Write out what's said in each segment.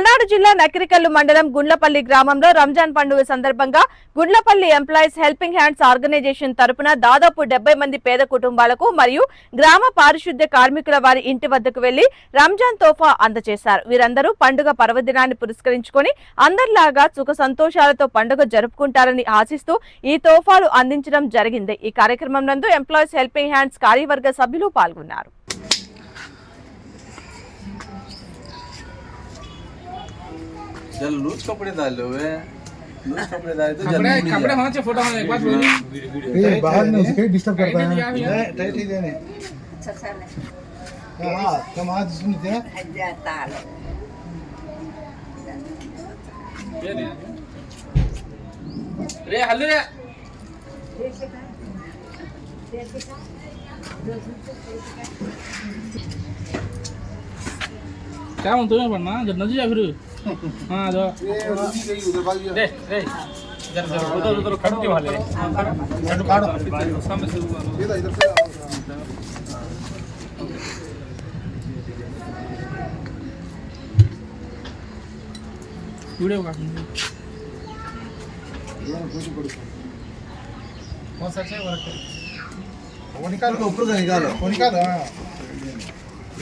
పల్నాడు జిల్లా నకిరికల్లు మండలం గుండ్లపల్లి గ్రామంలో రంజాన్ పండుగ సందర్భంగా Gundlapalli employees helping hands organisation తరపున దాదాపు డెబ్బై మంది పేద కుటుంబాలకు మరియు గ్రామ పారిశుద్ధ్య కార్మికుల వారి ఇంటి వద్దకు వెళ్ళి రంజాన్ తోఫా అందజేశారు. వీరందరూ పండుగ పర్వదినాన్ని పురస్కరించుకొని అందరిలాగా సుఖ సంతోషాలతో పండుగ జరుపుకుంటారని ఆశిస్తూ ఈ తోఫాలు అందించడం జరిగింది. ఈ కార్యక్రమం నందు ఎంప్లాయీస్ హెల్పింగ్ హ్యాండ్స్ కార్యవర్గ సభ్యులు పాల్గొన్నారు. चल लूज कपड़े डाल लो वे लूज कपड़े डाले तो कपड़े जल्दी कपड़े होना चाहिए फ़ोटो में एक बार ये बाहर में उसके डिस्टर्ब करता है। नहीं टाइट ही देने। हाँ तुम आज सुनते हैं। रे हल्लू रे। क्या म्हणतो मी पण ना जर नदी जा फिर हाँ जो रे रे जरा जरा उधर उधर खड़ते वाले सामने से वो- वीडियो का कौन सा चाहिए वर्क वो निकालो ऊपर से निकालो वो निकालो हाँ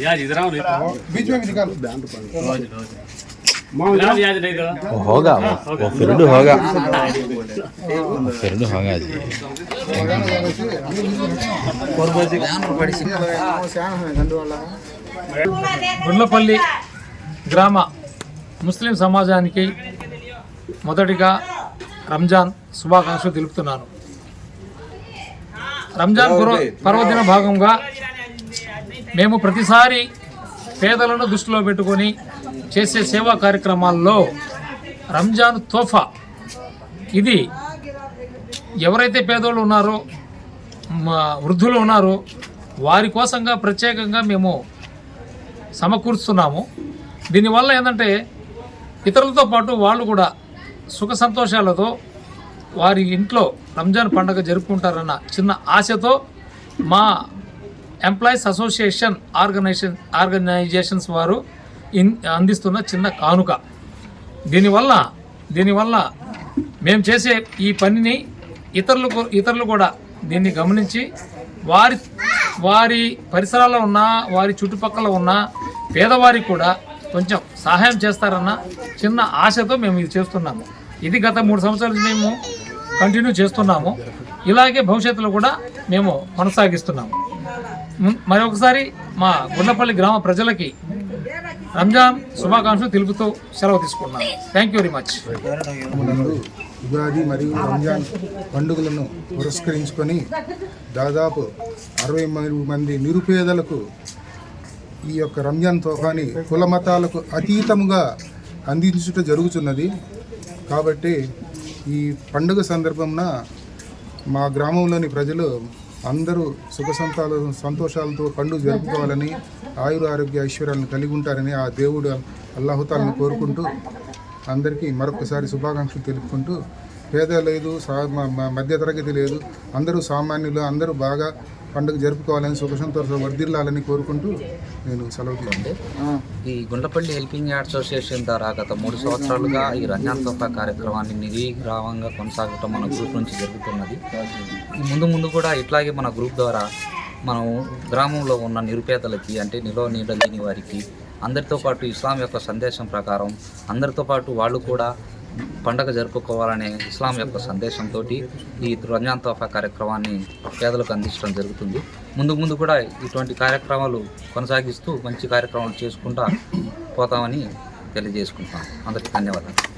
यार इधर आओ नहीं बीच में भी निकालो तो याद नहीं दो होगा वो वो फिर होगा फिर होगा जी గుండ్లపల్లి గ్రామ ముస్లిం సమాజానికి మొదటిగా రంజాన్ శుభాకాంక్షలు తెలుపుతున్నాను రంజాన్ పర్వ- పర్వదిన భాగంగా మేము ప్రతిసారి పేదలను దృష్టిలో పెట్టుకొని చేసే సేవా కార్యక్రమాల్లో రంజాన్ తోఫా. ఇది ఎవరైతే పేదోళ్ళు ఉన్నారో మా వృద్ధులు ఉన్నారో వారి కోసంగా ప్రత్యేకంగా మేము సమకూరుస్తున్నాము. దీనివల్ల ఏంటంటే ఇతరులతో పాటు వాళ్ళు కూడా సుఖ సంతోషాలతో వారి ఇంట్లో రంజాన్ పండుగ జరుపుకుంటారన్న చిన్న ఆశతో మా ఎంప్లాయీస్ అసోసియేషన్ ఆర్గనైజేషన్ ఆర్గనైజేషన్స్ వారు అందిస్తున్న చిన్న కానుక. దీనివల్ల దీనివల్ల మేము చేసే ఈ పనిని ఇతరులు ఇతరులు కూడా దీన్ని గమనించి వారి వారి పరిసరాల్లో ఉన్న వారి చుట్టుపక్కల ఉన్న పేదవారికి కూడా కొంచెం సహాయం చేస్తారన్న చిన్న ఆశతో మేము ఇది చేస్తున్నాము. ఇది గత మూడు సంవత్సరాల నుంచి మేము కంటిన్యూ చేస్తున్నాము. ఇలాగే భవిష్యత్తులో కూడా మేము కొనసాగిస్తున్నాము. మరొకసారి మా గుండపల్లి గ్రామ ప్రజలకి రంజాన్ శుభాకాంక్షలు తెలుపుతూ సెలవు తీసుకున్నాను thank you very much Ugadi మరియు రంజాన్ పండుగలను పురస్కరించుకొని దాదాపు అరవై మంది నిరుపేదలకు ఈ యొక్క రంజాన్ తోఫాని కుల మతాలకు అతీతముగా అందించుట జరుగుతున్నది. కాబట్టి ఈ పండుగ సందర్భంన మా గ్రామంలోని ప్రజలు అందరూ సుఖ సంతాలు సంతోషాలతో పండుగ జరుపుకోవాలని ఆయుర ఆరోగ్య ఐశ్వర్యాలను కలిగి ఉంటారని ఆ దేవుడు అల్లాహుతాలను కోరుకుంటూ అందరికీ మరొకసారి శుభాకాంక్షలు తెలుపుకుంటూ పేద లేదు మధ్యతరగతి లేదు. అందరూ సామాన్యులు అందరూ బాగా పండుగ జరుపుకోవాలని సుఖసంతోషం వర్ధిల్లాలని కోరుకుంటూ నేను సెలవు తీసుకుంటాను ఈ గుండ్లపల్లి హెల్పింగ్ యాడ్ అసోసియేషన్ ద్వారా గత మూడు సంవత్సరాలుగా ఈ రంజాన్ తోఫా కార్యక్రమాన్ని నిర్విరామంగా కొనసాగటం మన గ్రూప్ నుంచి జరుగుతున్నది. ముందు ముందు కూడా ఇట్లాగే మన గ్రూప్ ద్వారా మనం గ్రామంలో ఉన్న నిరుపేదలకి అంటే నిలో నీడ లేని వారికి అందరితో పాటు ఇస్లాం యొక్క సందేశం ప్రకారం అందరితో పాటు వాళ్ళు కూడా పండగ జరుపుకోవాలనే ఇస్లాం యొక్క సందేశంతో ఈ రంజాన్ తోఫా కార్యక్రమాన్ని పేదలకు అందించడం జరుగుతుంది. ముందు ముందు కూడా ఇటువంటి కార్యక్రమాలు కొనసాగిస్తూ మంచి కార్యక్రమాలు చేసుకుంటా పోతామని తెలియజేసుకుంటాం అందరికీ ధన్యవాదాలు.